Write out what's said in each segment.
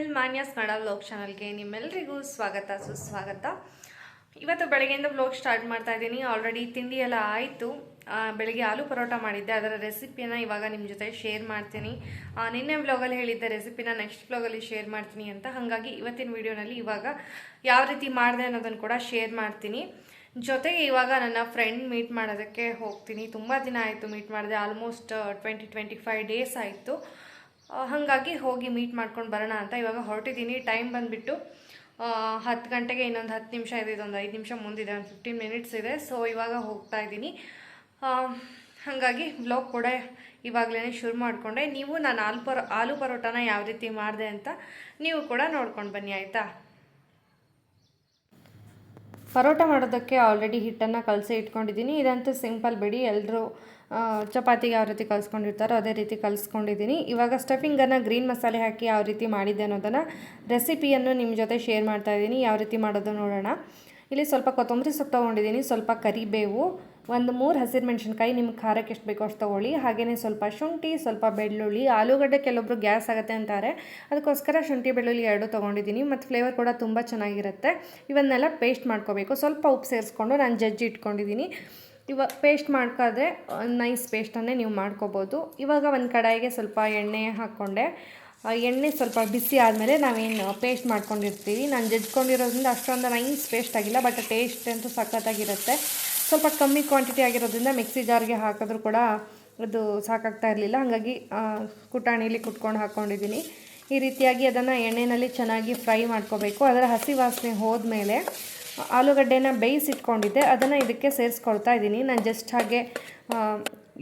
To my channel Manya's Kannada vlog ಚಾನಲ್ಗೆ ನಿಮ್ಮೆಲ್ಲರಿಗೂ ಸ್ವಾಗತ, ಸುಸ್ವಾಗತ. ಇವತ್ತು ಬೆಳಗ್ಗೆಯಿಂದ ಬ್ಲಾಗ್ ಸ್ಟಾರ್ಟ್ ಮಾಡ್ತಾ ಇದ್ದೀನಿ. ಆಲ್ರೆಡಿ ತಿಂಡಿ ಎಲ್ಲ ಆಯಿತು. ಬೆಳಗ್ಗೆ ಆಲೂ ಪರೋಟ ಮಾಡಿದ್ದೆ. ಅದರ ರೆಸಿಪಿನ ಇವಾಗ ನಿಮ್ಮ ಜೊತೆ ಶೇರ್ ಮಾಡ್ತೀನಿ. ನಿನ್ನೆ ವ್ಲಾಗಲ್ಲಿ ಹೇಳಿದ್ದೆ ರೆಸಿಪಿನ ನೆಕ್ಸ್ಟ್ ವ್ಲಾಗಲ್ಲಿ ಶೇರ್ ಮಾಡ್ತೀನಿ ಅಂತ. ಹಾಗಾಗಿ ಇವತ್ತಿನ ವಿಡಿಯೋನಲ್ಲಿ ಇವಾಗ ಯಾವ ರೀತಿ ಮಾಡಿದೆ ಅನ್ನೋದನ್ನು ಕೂಡ ಶೇರ್ ಮಾಡ್ತೀನಿ. ಜೊತೆಗೆ ಇವಾಗ ನನ್ನ ಫ್ರೆಂಡ್ ಮೀಟ್ ಮಾಡೋದಕ್ಕೆ ಹೋಗ್ತೀನಿ. ತುಂಬ ದಿನ ಆಯಿತು ಮೀಟ್ ಮಾಡಿದೆ. Almost twenty twenty five days ಆಯಿತು. ಹಾಗಾಗಿ ಹೋಗಿ ಮೀಟ್ ಮಾಡ್ಕೊಂಡು ಬರೋಣ ಅಂತ ಇವಾಗ ಹೊರಟಿದ್ದೀನಿ. ಟೈಮ್ ಬಂದುಬಿಟ್ಟು ಹತ್ತು ಗಂಟೆಗೆ ಇನ್ನೊಂದು ಹತ್ತು ನಿಮಿಷ ಇದೆ, ಇದೊಂದು ಐದು ನಿಮಿಷ ಮುಂದಿದೆ ಒಂದು ಫಿಫ್ಟೀನ್ ಮಿನಿಟ್ಸ್ ಇದೆ. ಸೊ ಇವಾಗ ಹೋಗ್ತಾ ಇದ್ದೀನಿ. ಹಾಗಾಗಿ ಬ್ಲಾಗ್ ಕೂಡ ಇವಾಗಲೇ ಶುರು ಮಾಡಿಕೊಂಡೆ. ನೀವು ನಾನು ಆಲು ಪರೋ ಆಲೂ ಪರೋಟಾನ ಯಾವ ರೀತಿ ಮಾಡಿದೆ ಅಂತ ನೀವು ಕೂಡ ನೋಡ್ಕೊಂಡು ಬನ್ನಿ, ಆಯಿತಾ? ಪರೋಟ ಮಾಡೋದಕ್ಕೆ ಆಲ್ರೆಡಿ ಹಿಟ್ಟನ್ನು ಕಲಸಿ ಇಟ್ಕೊಂಡಿದ್ದೀನಿ. ಇದಂತೂ ಸಿಂಪಲ್ ಬಿಡಿ. ಎಲ್ಲರೂ ಚಪಾತಿಗೆ ಯಾವ ರೀತಿ ಕಲಿಸ್ಕೊಂಡಿರ್ತಾರೋ ಅದೇ ರೀತಿ ಕಲಿಸ್ಕೊಂಡಿದ್ದೀನಿ. ಇವಾಗ ಸ್ಟಫಿಂಗನ್ನು ಗ್ರೀನ್ ಮಸಾಲೆ ಹಾಕಿ ಯಾವ ರೀತಿ ಮಾಡಿದ್ದೆ ಅನ್ನೋದನ್ನು ರೆಸಿಪಿಯನ್ನು ನಿಮ್ಮ ಜೊತೆ ಶೇರ್ ಮಾಡ್ತಾ ಇದ್ದೀನಿ. ಯಾವ ರೀತಿ ಮಾಡೋದು ನೋಡೋಣ. ಇಲ್ಲಿ ಸ್ವಲ್ಪ ಕೊತ್ತಂಬರಿ ಸೊಪ್ಪು ತೊಗೊಂಡಿದ್ದೀನಿ. ಸ್ವಲ್ಪ ಕರಿಬೇವು, ಒಂದು ಮೂರು ಹಸಿರು ಮೆಣಸಿನ್ಕಾಯಿ, ನಿಮ್ಗೆ ಖಾರಕ್ಕೆ ಎಷ್ಟು ಬೇಕೋ ಅಷ್ಟು ತೊಗೊಳ್ಳಿ. ಹಾಗೆಯೇ ಸ್ವಲ್ಪ ಶುಂಠಿ, ಸ್ವಲ್ಪ ಬೆಳ್ಳುಳ್ಳಿ, ಆಲೂಗಡ್ಡೆ ಕೆಲವೊಬ್ರು ಗ್ಯಾಸ್ ಆಗುತ್ತೆ ಅಂತಾರೆ. ಅದಕ್ಕೋಸ್ಕರ ಶುಂಠಿ, ಬೆಳ್ಳುಳ್ಳಿ ಎರಡು ತೊಗೊಂಡಿದ್ದೀನಿ. ಮತ್ತು ಫ್ಲೇವರ್ ಕೂಡ ತುಂಬ ಚೆನ್ನಾಗಿರುತ್ತೆ. ಇವನ್ನೆಲ್ಲ ಪೇಸ್ಟ್ ಮಾಡ್ಕೋಬೇಕು. ಸ್ವಲ್ಪ ಉಪ್ಪು ಸೇರಿಸ್ಕೊಂಡು ನಾನು ಜಜ್ಜಿ ಇಟ್ಕೊಂಡಿದ್ದೀನಿ. ಇವಾಗ ಪೇಸ್ಟ್ ಮಾಡ್ಕೊಂಡ್ರೆ ನೈಸ್ ಪೇಸ್ಟನ್ನೇ ನೀವು ಮಾಡ್ಕೋಬೋದು. ಇವಾಗ ಒಂದು ಕಡಾಯಿಗೆ ಸ್ವಲ್ಪ ಎಣ್ಣೆ ಹಾಕ್ಕೊಂಡೆ. ಎಣ್ಣೆ ಸ್ವಲ್ಪ ಬಿಸಿ ಆದಮೇಲೆ ನಾವೇನು ಪೇಸ್ಟ್ ಮಾಡ್ಕೊಂಡಿರ್ತೀವಿ. ನಾನು ಜಜ್ಕೊಂಡಿರೋದ್ರಿಂದ ಅಷ್ಟೊಂದು ನೈಸ್ ಪೇಸ್ಟ್ ಆಗಿಲ್ಲ ಬಟ್ ಟೇಸ್ಟ್ ಅಂತೂ ಸಖತ್ತಾಗಿರುತ್ತೆ. ಸ್ವಲ್ಪ ಕಮ್ಮಿ ಕ್ವಾಂಟಿಟಿ ಆಗಿರೋದ್ರಿಂದ ಮಿಕ್ಸಿ ಜಾರ್ಗೆ ಹಾಕಿದ್ರೂ ಕೂಡ ಅದು ಸಾಕಾಗ್ತಾ ಇರಲಿಲ್ಲ. ಹಾಗಾಗಿ ಕುಟಾಣಿಲಿ ಕುಟ್ಕೊಂಡು ಹಾಕ್ಕೊಂಡಿದ್ದೀನಿ ಈ ರೀತಿಯಾಗಿ ಅದನ್ನು ಎಣ್ಣೆಯಲ್ಲಿ ಚೆನ್ನಾಗಿ ಫ್ರೈ ಮಾಡ್ಕೋಬೇಕು. ಅದರ ಹಸಿ ವಾಸನೆ ಹೋದ್ಮೇಲೆ ಆಲೂಗಡ್ಡೆನ ಬೇಯಿಸಿಟ್ಕೊಂಡಿದ್ದೆ, ಅದನ್ನು ಇದಕ್ಕೆ ಸೇರಿಸ್ಕೊಳ್ತಾ ಇದ್ದೀನಿ. ನಾನು ಜಸ್ಟ್ ಹಾಗೆ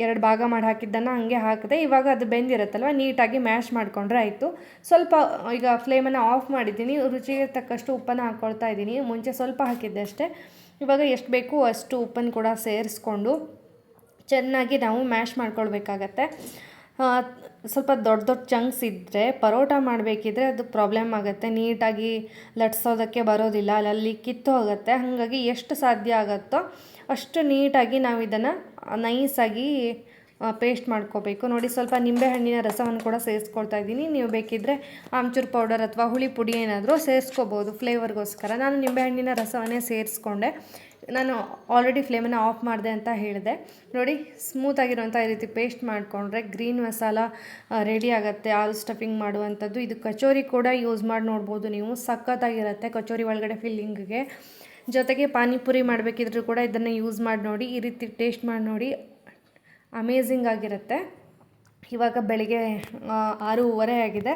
ಎರಡು ಭಾಗ ಮಾಡಿ ಹಾಕಿದ್ದನ್ನು ಹಾಗೆ ಹಾಕಿದೆ. ಇವಾಗ ಅದು ಬೆಂದಿರುತ್ತಲ್ವ, ನೀಟಾಗಿ ಮ್ಯಾಶ್ ಮಾಡಿಕೊಂಡ್ರೆ ಆಯಿತು. ಸ್ವಲ್ಪ, ಈಗ ಫ್ಲೇಮನ್ನು ಆಫ್ ಮಾಡಿದ್ದೀನಿ. ರುಚಿಗೆ ತಕ್ಕಷ್ಟು ಉಪ್ಪನ್ನು ಹಾಕ್ಕೊಳ್ತಾ ಇದ್ದೀನಿ. ಮುಂಚೆ ಸ್ವಲ್ಪ ಹಾಕಿದ್ದೆ ಅಷ್ಟೇ. ಇವಾಗ ಎಷ್ಟು ಬೇಕು ಅಷ್ಟು ಉಪ್ಪನ್ನು ಕೂಡ ಸೇರಿಸ್ಕೊಂಡು ಚೆನ್ನಾಗಿ ನಾವು ಮ್ಯಾಶ್ ಮಾಡ್ಕೊಳ್ಬೇಕಾಗತ್ತೆ. ಸ್ವಲ್ಪ ದೊಡ್ಡ ದೊಡ್ಡ ಚಂಕ್ಸ್ ಇದ್ದರೆ ಪರೋಟ ಮಾಡಬೇಕಿದ್ರೆ ಅದು ಪ್ರಾಬ್ಲಮ್ ಆಗುತ್ತೆ. ನೀಟಾಗಿ ಲಟ್ಸೋದಕ್ಕೆ ಬರೋದಿಲ್ಲ, ಅಲ್ಲಲ್ಲಿ ಕಿತ್ತು ಹೋಗುತ್ತೆ. ಹಾಗಾಗಿ ಎಷ್ಟು ಸಾಧ್ಯ ಆಗುತ್ತೋ ಅಷ್ಟು ನೀಟಾಗಿ ನಾವು ಇದನ್ನು ನೈಸಾಗಿ ಪೇಸ್ಟ್ ಮಾಡ್ಕೋಬೇಕು. ನೋಡಿ, ಸ್ವಲ್ಪ ನಿಂಬೆಹಣ್ಣಿನ ರಸವನ್ನು ಕೂಡ ಸೇರಿಸ್ಕೊಳ್ತಾ ಇದ್ದೀನಿ. ನೀವು ಬೇಕಿದ್ದರೆ ಆಮ್ಚೂರು ಪೌಡರ್ ಅಥವಾ ಹುಳಿ ಪುಡಿ ಏನಾದರೂ ಸೇರಿಸ್ಕೋಬೋದು ಫ್ಲೇವರ್ಗೋಸ್ಕರ ನಾನು ನಿಂಬೆಹಣ್ಣಿನ ರಸವನ್ನೇ ಸೇರಿಸ್ಕೊಂಡೆ. ನಾನು ಆಲ್ರೆಡಿ ಫ್ಲೇಮನ್ನು ಆಫ್ ಮಾಡಿದೆ ಅಂತ ಹೇಳಿದೆ. ನೋಡಿ ಸ್ಮೂತಾಗಿರುವಂಥ ಈ ರೀತಿ ಪೇಸ್ಟ್ ಮಾಡಿಕೊಂಡ್ರೆ ಗ್ರೀನ್ ಮಸಾಲ ರೆಡಿ ಆಗುತ್ತೆ. ಆಲ್ ಸ್ಟಫಿಂಗ್ ಮಾಡುವಂಥದ್ದು. ಇದು ಕಚೋರಿ ಕೂಡ ಯೂಸ್ ಮಾಡಿ ನೋಡ್ಬೋದು ನೀವು. ಸಖತ್ತಾಗಿರುತ್ತೆ ಕಚೋರಿ ಒಳಗಡೆ ಫಿಲ್ಲಿಂಗ್ಗೆ ಜೊತೆಗೆ ಪಾನಿಪುರಿ ಮಾಡಬೇಕಿದ್ರೂ ಕೂಡ ಇದನ್ನು ಯೂಸ್ ಮಾಡಿ ನೋಡಿ. ಈ ರೀತಿ ಟೇಸ್ಟ್ ಮಾಡಿ ನೋಡಿ. ಅಮೇಝಿಂಗ್ ಆಗಿರುತ್ತೆ. ಇವಾಗ ಬೆಳಿಗ್ಗೆ ಆರೂವರೆ ಆಗಿದೆ.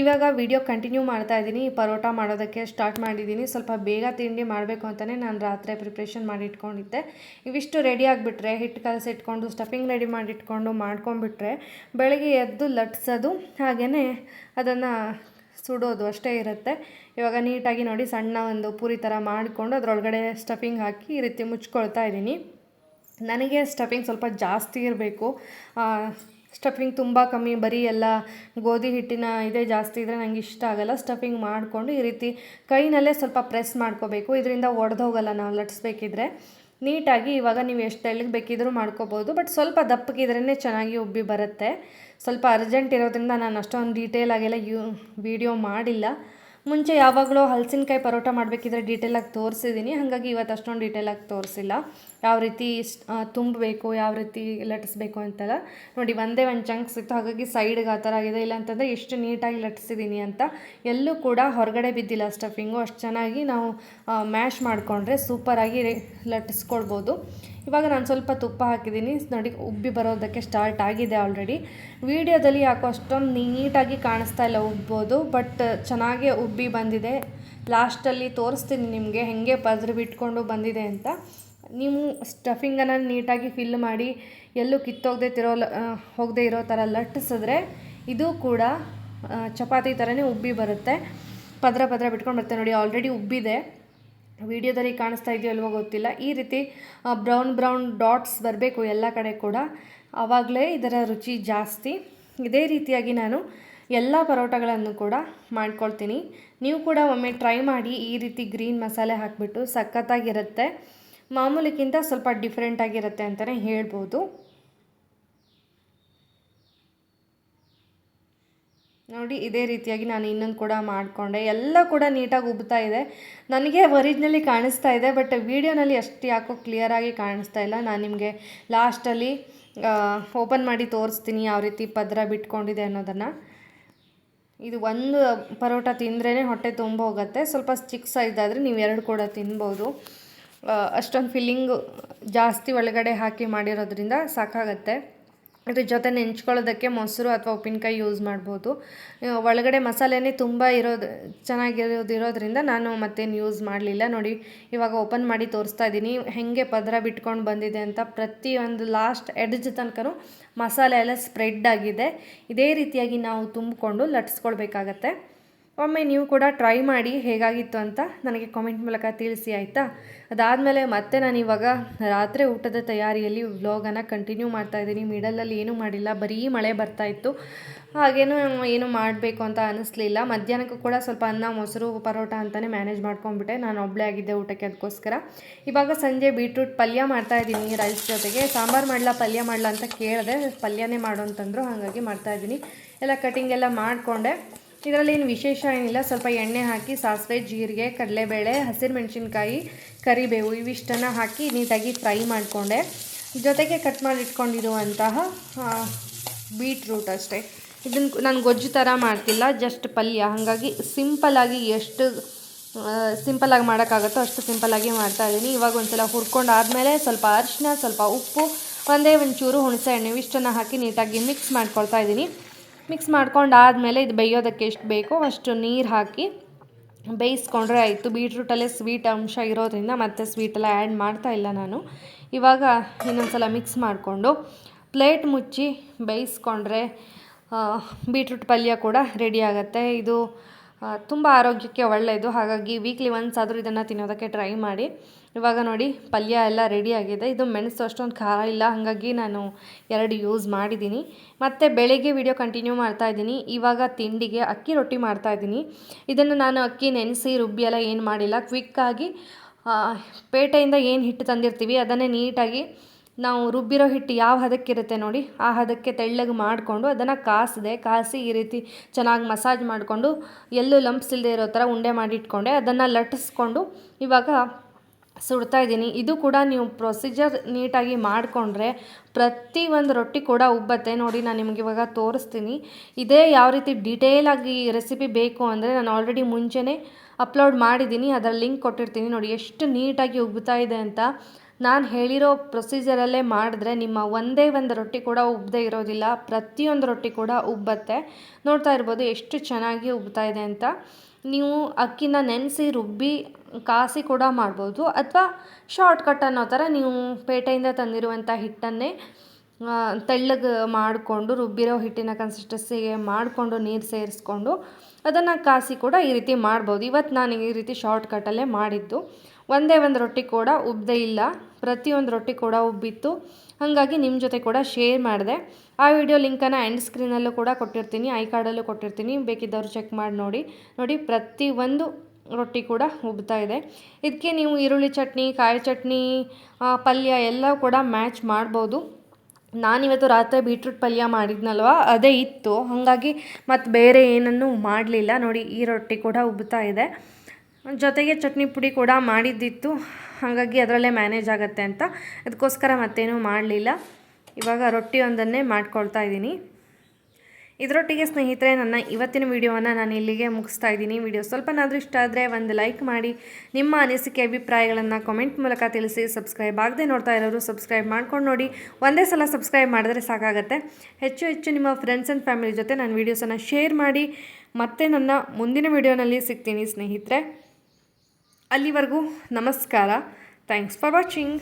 ಇವಾಗ ವಿಡಿಯೋ ಕಂಟಿನ್ಯೂ ಮಾಡ್ತಾ ಇದ್ದೀನಿ. ಪರೋಟ ಮಾಡೋದಕ್ಕೆ ಸ್ಟಾರ್ಟ್ ಮಾಡಿದ್ದೀನಿ. ಸ್ವಲ್ಪ ಬೇಗ ತಿಂಡಿ ಮಾಡಬೇಕು ಅಂತಲೇ ನಾನು ರಾತ್ರಿ ಪ್ರಿಪ್ರೇಷನ್ ಮಾಡಿ ಇಟ್ಕೊಂಡಿದ್ದೆ. ಇವಿಷ್ಟು ರೆಡಿ ಆಗಿಬಿಟ್ರೆ ಹಿಟ್ಟು ಕಲಸಿಟ್ಕೊಂಡು ಸ್ಟಫಿಂಗ್ ರೆಡಿ ಮಾಡಿಟ್ಕೊಂಡು ಮಾಡ್ಕೊಂಬಿಟ್ರೆ ಬೆಳಗ್ಗೆ ಎದ್ದು ಲಟ್ಸೋದು ಹಾಗೆಯೇ ಅದನ್ನು ಸುಡೋದು ಅಷ್ಟೇ ಇರುತ್ತೆ. ಇವಾಗ ನೀಟಾಗಿ ನೋಡಿ ಸಣ್ಣ ಒಂದು ಪೂರಿ ಥರ ಮಾಡಿಕೊಂಡು ಅದರೊಳಗಡೆ ಸ್ಟಫಿಂಗ್ ಹಾಕಿ ಈ ರೀತಿ ಮುಚ್ಕೊಳ್ತಾ ಇದ್ದೀನಿ. ನನಗೆ ಸ್ಟಫಿಂಗ್ ಸ್ವಲ್ಪ ಜಾಸ್ತಿ ಇರಬೇಕು. ಸ್ಟಫಿಂಗ್ ತುಂಬ ಕಮ್ಮಿ, ಬರೀ ಎಲ್ಲ ಗೋಧಿ ಹಿಟ್ಟಿನ ಇದೇ ಜಾಸ್ತಿ ಇದ್ದರೆ ನನಗೆ ಇಷ್ಟ ಆಗಲ್ಲ. ಸ್ಟಫಿಂಗ್ ಮಾಡಿಕೊಂಡು ಈ ರೀತಿ ಕೈನಲ್ಲೇ ಸ್ವಲ್ಪ ಪ್ರೆಸ್ ಮಾಡ್ಕೋಬೇಕು. ಇದರಿಂದ ಒಡೆದೋಗಲ್ಲ ನಾವು ಲಟ್ಸ್ಬೇಕಿದ್ರೆ. ನೀಟಾಗಿ ಇವಾಗ ನೀವು ಎಷ್ಟು ತೆಳ್ಳಗೆ ಬೇಕಿದ್ರೂ ಮಾಡ್ಕೋಬೋದು. ಬಟ್ ಸ್ವಲ್ಪ ದಪ್ಪಗಿದ್ರೇ ಚೆನ್ನಾಗಿ ಉಬ್ಬಿ ಬರುತ್ತೆ. ಸ್ವಲ್ಪ ಅರ್ಜೆಂಟ್ ಇರೋದ್ರಿಂದ ನಾನು ಅಷ್ಟೊಂದು ಡೀಟೇಲ್ ಆಗೆಲ್ಲ ಯೂ ವಿಡಿಯೋ ಮಾಡಿಲ್ಲ. ಮುಂಚೆ ಯಾವಾಗಲೂ ಹಲಸಿನಕಾಯಿ ಪರೋಟ ಮಾಡಬೇಕಿದ್ರೆ ಡೀಟೇಲಾಗಿ ತೋರಿಸಿದ್ದೀನಿ. ಹಾಗಾಗಿ ಇವತ್ತು ಅಷ್ಟೊಂದು ಡೀಟೇಲಾಗಿ ತೋರಿಸಿಲ್ಲ. ಯಾವ ರೀತಿ ತುಂಬಬೇಕು, ಯಾವ ರೀತಿ ಲಟ್ಟಿಸ್ಬೇಕು ಅಂತೆಲ್ಲ ನೋಡಿ, ಒಂದೇ ಒಂದು ಚಂಕ್ಸ್ ಇತ್ತು. ಹಾಗಾಗಿ ಸೈಡ್ಗೆ ಆ ಥರ ಆಗಿದೆ. ಇಲ್ಲ ಅಂತಂದರೆ ಎಷ್ಟು ನೀಟಾಗಿ ಲಟ್ಟಿಸಿದ್ದೀನಿ ಅಂತ. ಎಲ್ಲೂ ಕೂಡ ಹೊರಗಡೆ ಬಿದ್ದಿಲ್ಲ ಸ್ಟಫಿಂಗು ಅಷ್ಟು ಚೆನ್ನಾಗಿ ನಾವು ಮ್ಯಾಶ್ ಮಾಡಿಕೊಂಡ್ರೆ ಸೂಪರಾಗಿ ಲಟ್ಟಿಸ್ಕೊಳ್ಬೋದು. ಇವಾಗ ನಾನು ಸ್ವಲ್ಪ ತುಪ್ಪ ಹಾಕಿದ್ದೀನಿ. ನೋಡಿ, ಉಬ್ಬಿ ಬರೋದಕ್ಕೆ ಸ್ಟಾರ್ಟ್ ಆಗಿದೆ ಆಲ್ರೆಡಿ ವೀಡಿಯೋದಲ್ಲಿ ಯಾಕೋ ಅಷ್ಟೊಂದು ನೀಟಾಗಿ ಕಾಣಿಸ್ತಾ ಇಲ್ಲ ಉಬ್ಬೋದು ಬಟ್ ಚೆನ್ನಾಗೇ ಉಬ್ಬಿ ಬಂದಿದೆ. ಲಾಸ್ಟಲ್ಲಿ ತೋರಿಸ್ತೀನಿ ನಿಮಗೆ ಹೆಂಗೆ ಪದ್ರ ಬಿಟ್ಕೊಂಡು ಬಂದಿದೆ ಅಂತ. ನೀವು ಸ್ಟಫಿಂಗನ್ನು ನೀಟಾಗಿ ಫಿಲ್ ಮಾಡಿ, ಎಲ್ಲೂ ಕಿತ್ತೋಗದೆ ತಿರೋ ಹೋಗದೆ ಇರೋ ಥರ ಲಟ್ಟಿಸಿದ್ರೆ ಇದು ಕೂಡ ಚಪಾತಿ ಥರನೇ ಉಬ್ಬಿ ಬರುತ್ತೆ. ಪದ್ರ ಪದ್ರ ಬಿಟ್ಕೊಂಡು ಬರುತ್ತೆ ನೋಡಿ ಆಲ್ರೆಡಿ ಉಬ್ಬಿದೆ. ವಿಡಿಯೋದಲ್ಲಿ ಕಾಣಿಸ್ತಾ ಇದೆಯೋ ಅಲ್ವೋ ಗೊತ್ತಿಲ್ಲ. ಈ ರೀತಿ ಬ್ರೌನ್ ಬ್ರೌನ್ ಡಾಟ್ಸ್ ಬರಬೇಕು ಎಲ್ಲ ಕಡೆ ಕೂಡ. ಆವಾಗಲೇ ಇದರ ರುಚಿ ಜಾಸ್ತಿ. ಇದೇ ರೀತಿಯಾಗಿ ನಾನು ಎಲ್ಲ ಪರೋಟಗಳನ್ನು ಕೂಡ ಮಾಡ್ಕೊಳ್ತೀನಿ. ನೀವು ಕೂಡ ಒಮ್ಮೆ ಟ್ರೈ ಮಾಡಿ ಈ ರೀತಿ ಗ್ರೀನ್ ಮಸಾಲೆ ಹಾಕಿಬಿಟ್ಟು ಸಖತ್ತಾಗಿರುತ್ತೆ. ಮಾಮೂಲಿಗಿಂತ ಸ್ವಲ್ಪ ಡಿಫ್ರೆಂಟಾಗಿರುತ್ತೆ ಅಂತಲೇ ಹೇಳ್ಬೋದು. ನೋಡಿ, ಇದೇ ರೀತಿಯಾಗಿ ನಾನು ಇನ್ನೊಂದು ಕೂಡ ಮಾಡಿಕೊಂಡೆ. ಎಲ್ಲ ಕೂಡ ನೀಟಾಗಿ ಉಬ್ತಾ ಇದೆ. ನನಗೆ ಒರಿಜಿನಲಿ ಕಾಣಿಸ್ತಾ ಇದೆ, ಬಟ್ ವೀಡಿಯೋನಲ್ಲಿ ಅಷ್ಟು ಯಾಕೋ ಕ್ಲಿಯರಾಗಿ ಕಾಣಿಸ್ತಾ ಇಲ್ಲ. ನಾನು ನಿಮಗೆ ಲಾಸ್ಟಲ್ಲಿ ಓಪನ್ ಮಾಡಿ ತೋರಿಸ್ತೀನಿ ಯಾವ ರೀತಿ ಪದರ ಬಿಟ್ಕೊಂಡಿದೆ ಅನ್ನೋದನ್ನು. ಇದು ಒಂದು ಪರೋಟ ತಿಂದ್ರೇ ಹೊಟ್ಟೆ ತುಂಬ ಹೋಗುತ್ತೆ. ಸ್ವಲ್ಪ ಚಿಕ್ಕ ಸೈಜ್ ನೀವು ಎರಡು ಕೂಡ ತಿನ್ಬೋದು. ಅಷ್ಟೊಂದು ಫಿಲ್ಲಿಂಗು ಜಾಸ್ತಿ ಒಳಗಡೆ ಹಾಕಿ ಮಾಡಿರೋದ್ರಿಂದ ಸಾಕಾಗತ್ತೆ. ಇದ್ರ ಜೊತೆ ನೆಂಚ್ಕೊಳ್ಳೋದಕ್ಕೆ ಮೊಸರು ಅಥವಾ ಉಪ್ಪಿನಕಾಯಿ ಯೂಸ್ ಮಾಡ್ಬೋದು. ಒಳಗಡೆ ಮಸಾಲೆನೇ ತುಂಬ ಇರೋದು, ಚೆನ್ನಾಗಿರೋದು ಇರೋದ್ರಿಂದ ನಾನು ಮತ್ತೇನು ಯೂಸ್ ಮಾಡಲಿಲ್ಲ. ನೋಡಿ, ಇವಾಗ ಓಪನ್ ಮಾಡಿ ತೋರಿಸ್ತಾ ಇದ್ದೀನಿ. ಹೇಗೆ ಪದರ ಬಿಟ್ಕೊಂಡು ಬಂದಿದೆ ಅಂತ ಪ್ರತಿಯೊಂದು ಲಾಸ್ಟ್ ಎಡ್ಜ್ ತನಕನೂ ಮಸಾಲೆ ಎಲ್ಲ ಸ್ಪ್ರೆಡ್ ಆಗಿದೆ. ಇದೇ ರೀತಿಯಾಗಿ ನಾವು ತುಂಬಿಕೊಂಡು ಲಟ್ಸ್ಕೊಳ್ಬೇಕಾಗತ್ತೆ. ಒಮ್ಮೆ ನೀವು ಕೂಡ ಟ್ರೈ ಮಾಡಿ ಹೇಗಾಗಿತ್ತು ಅಂತ ನನಗೆ ಕಾಮೆಂಟ್ ಮೂಲಕ ತಿಳಿಸಿ ಆಯಿತಾ? ಅದಾದಮೇಲೆ ಮತ್ತೆ ನಾನು ಇವಾಗ ರಾತ್ರಿ ಊಟದ ತಯಾರಿಯಲ್ಲಿ ವ್ಲಾಗನ್ನು ಕಂಟಿನ್ಯೂ ಮಾಡ್ತಾ ಇದ್ದೀನಿ. ಮಿಡಲಲ್ಲಿ ಏನೂ ಮಾಡಿಲ್ಲ. ಬರೀ ಮಳೆ ಬರ್ತಾ ಇತ್ತು. ಹಾಗೇನು ಏನು ಮಾಡಬೇಕು ಅಂತ ಅನ್ನಿಸ್ಲಿಲ್ಲ ಮಧ್ಯಾಹ್ನಕ್ಕೂ ಕೂಡ ಸ್ವಲ್ಪ ಅನ್ನ, ಮೊಸರು, ಪರೋಟ ಅಂತಲೇ ಮ್ಯಾನೇಜ್ ಮಾಡ್ಕೊಂಡ್ಬಿಟ್ಟೆ. ನಾನು ಒಬ್ಬಳೇ ಆಗಿದ್ದೆ ಊಟಕ್ಕೆ ಅದಕ್ಕೋಸ್ಕರ. ಇವಾಗ ಸಂಜೆ ಬೀಟ್ರೂಟ್ ಪಲ್ಯ ಮಾಡ್ತಾ ಇದ್ದೀನಿ ರೈಸ್ ಜೊತೆಗೆ. ಸಾಂಬಾರು ಮಾಡಲ, ಪಲ್ಯ ಮಾಡಲ ಅಂತ ಕೇಳಿದೆ. ಪಲ್ಯನೇ ಮಾಡು ಅಂತಂದರು, ಹಾಗಾಗಿ ಮಾಡ್ತಾ ಇದ್ದೀನಿ. ಎಲ್ಲ ಕಟಿಂಗ್ ಎಲ್ಲ ಮಾಡಿಕೊಂಡೆ. ಇದರಲ್ಲಿ ಏನು ವಿಶೇಷ ಏನಿಲ್ಲ, ಸ್ವಲ್ಪ ಎಣ್ಣೆ ಹಾಕಿ, ಸಾಸಿವೆ, ಜೀರಿಗೆ, ಕಡಲೆಬೇಳೆ ಹಸಿರು ಮೆಣಸಿನ್ಕಾಯಿ ಕರಿಬೇವು ಇವಿಷ್ಟನ್ನು ಹಾಕಿ ನೀಟಾಗಿ ಫ್ರೈ ಮಾಡಿಕೊಂಡೆ. ಜೊತೆಗೆ ಕಟ್ ಮಾಡಿ ಇಟ್ಕೊಂಡಿರುವಂತಹ ಬೀಟ್ರೂಟ್ ಅಷ್ಟೇ. ಇದನ್ನು ನಾನು ಗೊಜ್ಜು ಥರ ಮಾಡ್ತಿಲ್ಲ ಜಸ್ಟ್ ಪಲ್ಯ. ಹಾಗಾಗಿ ಸಿಂಪಲ್ಲಾಗಿ ಎಷ್ಟು ಸಿಂಪಲ್ಲಾಗಿ ಮಾಡೋಕ್ಕಾಗುತ್ತೋ ಅಷ್ಟು ಸಿಂಪಲ್ಲಾಗಿ ಮಾಡ್ತಾ ಇದ್ದೀನಿ. ಇವಾಗ ಒಂದ್ಸಲ ಹುರ್ಕೊಂಡು ಆದಮೇಲೆ ಸ್ವಲ್ಪ ಅರಿಶಿನ ಸ್ವಲ್ಪ ಉಪ್ಪು, ಒಂದೇ ಒಂಚೂರು ಹುಣಸೆ ಹಣ್ಣು ಇವಿಷ್ಟನ್ನು ಹಾಕಿ ನೀಟಾಗಿ ಮಿಕ್ಸ್ ಮಾಡ್ಕೊಳ್ತಾ ಇದ್ದೀನಿ. ಮಿಕ್ಸ್ ಮಾಡ್ಕೊಂಡು ಆದಮೇಲೆ ಇದು ಬೇಯೋದಕ್ಕೆ ಎಷ್ಟು ಬೇಕೋ ಅಷ್ಟು ನೀರು ಹಾಕಿ ಬೇಯಿಸ್ಕೊಂಡ್ರೆ ಆಯಿತು. ಬೀಟ್ರೂಟಲ್ಲೇ ಸ್ವೀಟ್ ಅಂಶ ಇರೋದ್ರಿಂದ ಮತ್ತೆ ಸ್ವೀಟೆಲ್ಲ ಆ್ಯಡ್ ಮಾಡ್ತಾ ಇಲ್ಲ ನಾನು. ಇವಾಗ ಇನ್ನೊಂದು ಸಲ ಮಿಕ್ಸ್ ಮಾಡಿಕೊಂಡು ಪ್ಲೇಟ್ ಮುಚ್ಚಿ ಬೇಯಿಸ್ಕೊಂಡ್ರೆ ಬೀಟ್ರೂಟ್ ಪಲ್ಯ ಕೂಡ ರೆಡಿ ಆಗುತ್ತೆ. ಇದು ತುಂಬ ಆರೋಗ್ಯಕ್ಕೆ ಒಳ್ಳೆಯದು ಹಾಗಾಗಿ ವೀಕ್ಲಿ ಒನ್ಸ್ ಆದರೂ ಇದನ್ನು ತಿನ್ನೋದಕ್ಕೆ ಟ್ರೈ ಮಾಡಿ. ಇವಾಗ ನೋಡಿ, ಪಲ್ಯ ಎಲ್ಲ ರೆಡಿ ಆಗಿದೆ. ಇದು ಮೆಣಸು ಅಷ್ಟೊಂದು ಖಾರ ಇಲ್ಲ. ಹಾಗಾಗಿ ನಾನು ಎರಡು ಯೂಸ್ ಮಾಡಿದ್ದೀನಿ ಮತ್ತು ಬೆಳಿಗ್ಗೆ ವಿಡಿಯೋ ಕಂಟಿನ್ಯೂ ಮಾಡ್ತಾ ಇದ್ದೀನಿ. ಇವಾಗ ತಿಂಡಿಗೆ ಅಕ್ಕಿ ರೊಟ್ಟಿ ಮಾಡ್ತಾ ಇದ್ದೀನಿ. ಇದನ್ನು ನಾನು ಅಕ್ಕಿ, ನೆನೆಸಿ, ರುಬ್ಬಿ ಎಲ್ಲ ಏನು ಮಾಡಿಲ್ಲ. ಕ್ವಿಕ್ಕಾಗಿ ಪೇಟೆಯಿಂದ ಏನು ಹಿಟ್ಟು ತಂದಿರ್ತೀವಿ ಅದನ್ನೇ ನೀಟಾಗಿ ನಾವು ರುಬ್ಬಿರೋ ಹಿಟ್ಟು ಯಾವ ಹದಕ್ಕಿರುತ್ತೆ ನೋಡಿ, ಆ ಹದಕ್ಕೆ ತೆಳ್ಳಗೆ ಮಾಡಿಕೊಂಡು ಅದನ್ನು ಕಾಸಿದೆ, ಕಾಸಿ ಈ ರೀತಿ ಚೆನ್ನಾಗಿ ಮಸಾಜ್ ಮಾಡಿಕೊಂಡು ಎಲ್ಲೂ ಲಂಪ್ಸ್ ಇಲ್ಲದೆ ಇರೋ ಥರ ಉಂಡೆ ಮಾಡಿ ಇಟ್ಕೊಂಡೆ, ಅದನ್ನು ಲಟ್ಟಿಸ್ಕೊಂಡು ಇವಾಗ ಸುಡ್ತಾ ಇದ್ದೀನಿ. ಇದು ಕೂಡ ನೀವು ಪ್ರೊಸೀಜರ್ ನೀಟಾಗಿ ಮಾಡಿಕೊಂಡ್ರೆ ಪ್ರತಿ ಒಂದು ರೊಟ್ಟಿ ಕೂಡ ಉಬ್ಬತ್ತೆ. ನೋಡಿ, ನಾನು ನಿಮಗೆ ಇವಾಗ ತೋರಿಸ್ತೀನಿ. ಇದೇ ಯಾವ ರೀತಿ ಡಿಟೇಲಾಗಿ ರೆಸಿಪಿ ಬೇಕು ಅಂದರೆ ನಾನು ಆಲ್ರೆಡಿ ಮುಂಚೆನೇ ಅಪ್ಲೋಡ್ ಮಾಡಿದ್ದೀನಿ. ಅದರ ಲಿಂಕ್ ಕೊಟ್ಟಿರ್ತೀನಿ. ನೋಡಿ, ಎಷ್ಟು ನೀಟಾಗಿ ಉಬ್ಬುತ್ತಾ ಇದೆ ಅಂತ. ನಾನು ಹೇಳಿರೋ ಪ್ರೊಸೀಜರಲ್ಲೇ ಮಾಡಿದ್ರೆ ನಿಮ್ಮ ಒಂದೇ ಒಂದು ರೊಟ್ಟಿ ಕೂಡ ಉಬ್ಬದೇ ಇರೋದಿಲ್ಲ, ಪ್ರತಿಯೊಂದು ರೊಟ್ಟಿ ಕೂಡ ಉಬ್ಬತ್ತೆ. ನೋಡ್ತಾ ಇರ್ಬೋದು ಎಷ್ಟು ಚೆನ್ನಾಗಿ ಉಬ್ತಾ ಇದೆ ಅಂತ. ನೀವು ಅಕ್ಕಿನ ನೆನೆಸಿ ರುಬ್ಬಿ ಕಾಸಿ ಕೂಡ ಮಾಡ್ಬೋದು, ಅಥವಾ ಶಾರ್ಟ್ಕಟ್ ಅನ್ನೋ ಥರ ನೀವು ಪೇಟೆಯಿಂದ ತಂದಿರುವಂಥ ಹಿಟ್ಟನ್ನೇ ತೆಳ್ಳಗೆ ಮಾಡಿಕೊಂಡು, ರುಬ್ಬಿರೋ ಹಿಟ್ಟಿನ ಕನ್ಸಿಸ್ಟೆನ್ಸಿಗೆ ಮಾಡಿಕೊಂಡು, ನೀರು ಸೇರಿಸ್ಕೊಂಡು ಅದನ್ನು ಕಾಸಿ ಕೂಡ ಈ ರೀತಿ ಮಾಡ್ಬೋದು. ಇವತ್ತು ನಾನು ಈ ರೀತಿ ಶಾರ್ಟ್ಕಟ್ಟಲ್ಲೇ ಮಾಡಿದ್ದು. ಒಂದೇ ಒಂದು ರೊಟ್ಟಿ ಕೂಡ ಉಬ್ಬದೇ ಇಲ್ಲ. ಪ್ರತಿಯೊಂದು ರೊಟ್ಟಿ ಕೂಡ ಉಬ್ಬಿತ್ತು. ಹಾಗಾಗಿ ನಿಮ್ಮ ಜೊತೆ ಕೂಡ ಶೇರ್ ಮಾಡಿದೆ. ಆ ವಿಡಿಯೋ ಲಿಂಕನ್ನು ಎಂಡ್ ಸ್ಕ್ರೀನಲ್ಲೂ ಕೂಡ ಕೊಟ್ಟಿರ್ತೀನಿ. ಐ ಕಾರ್ಡಲ್ಲೂ ಕೊಟ್ಟಿರ್ತೀನಿ. ಬೇಕಿದ್ದವರು ಚೆಕ್ ಮಾಡಿ ನೋಡಿ. ನೋಡಿ ಪ್ರತಿ ಒಂದು ರೊಟ್ಟಿ ಕೂಡ ಉಬ್ತಾ ಇದೆ. ಇದಕ್ಕೆ ನೀವು ಈರುಳ್ಳಿ ಚಟ್ನಿ, ಕಾಯಿ ಚಟ್ನಿ ಪಲ್ಯ ಎಲ್ಲ ಕೂಡ ಮ್ಯಾಚ್ ಮಾಡ್ಬೋದು. ನಾನಿವತ್ತು ರಾತ್ರಿ ಬೀಟ್ರೂಟ್ ಪಲ್ಯ ಮಾಡಿದ್ನಲ್ವ? ಅದೇ ಇತ್ತು. ಹಾಗಾಗಿ ಮತ್ತು ಬೇರೆ ಏನನ್ನೂ ಮಾಡಲಿಲ್ಲ. ನೋಡಿ, ಈ ರೊಟ್ಟಿ ಕೂಡ ಉಬ್ಬುತ್ತಾ ಇದೆ. ಜೊತೆಗೆ ಚಟ್ನಿ ಪುಡಿ ಕೂಡ ಮಾಡಿದ್ದಿತ್ತು. ಹಾಗಾಗಿ ಅದರಲ್ಲೇ ಮ್ಯಾನೇಜ್ ಆಗುತ್ತೆ ಅಂತ. ಅದಕ್ಕೋಸ್ಕರ ಮತ್ತೇನೂ ಮಾಡಲಿಲ್ಲ. ಇವಾಗ ರೊಟ್ಟಿಯೊಂದನ್ನೇ ಮಾಡ್ಕೊಳ್ತಾ ಇದ್ದೀನಿ. ಇದರೊಟ್ಟಿಗೆ ಸ್ನೇಹಿತರೆ, ನನ್ನ ಇವತ್ತಿನ ವಿಡಿಯೋವನ್ನು ನಾನು ಇಲ್ಲಿಗೆ ಮುಗಿಸ್ತಾ ಇದ್ದೀನಿ. ವಿಡಿಯೋ ಸ್ವಲ್ಪನಾದರೂ ಇಷ್ಟ ಆದರೆ ಒಂದು ಲೈಕ್ ಮಾಡಿ, ನಿಮ್ಮ ಅನಿಸಿಕೆ, ಅಭಿಪ್ರಾಯಗಳನ್ನು ಕಾಮೆಂಟ್ ಮೂಲಕ ತಿಳಿಸಿ. ಸಬ್ಸ್ಕ್ರೈಬ್ ಆಗದೆ ನೋಡ್ತಾ ಇರೋರು ಸಬ್ಸ್ಕ್ರೈಬ್ ಮಾಡ್ಕೊಂಡು ನೋಡಿ. ಒಂದೇ ಸಲ ಸಬ್ಸ್ಕ್ರೈಬ್ ಮಾಡಿದ್ರೆ ಸಾಕಾಗುತ್ತೆ. ಹೆಚ್ಚು ಹೆಚ್ಚು ನಿಮ್ಮ ಫ್ರೆಂಡ್ಸ್ ಆ್ಯಂಡ್ ಫ್ಯಾಮಿಲಿ ಜೊತೆ ನಾನು ವಿಡಿಯೋಸನ್ನು ಶೇರ್ ಮಾಡಿ, ಮತ್ತೆ ನನ್ನ ಮುಂದಿನ ವಿಡಿಯೋನಲ್ಲಿ ಸಿಗ್ತೀನಿ ಸ್ನೇಹಿತರೆ. ಅಲ್ಲಿವರೆಗೂ ನಮಸ್ಕಾರ. Thanks for watching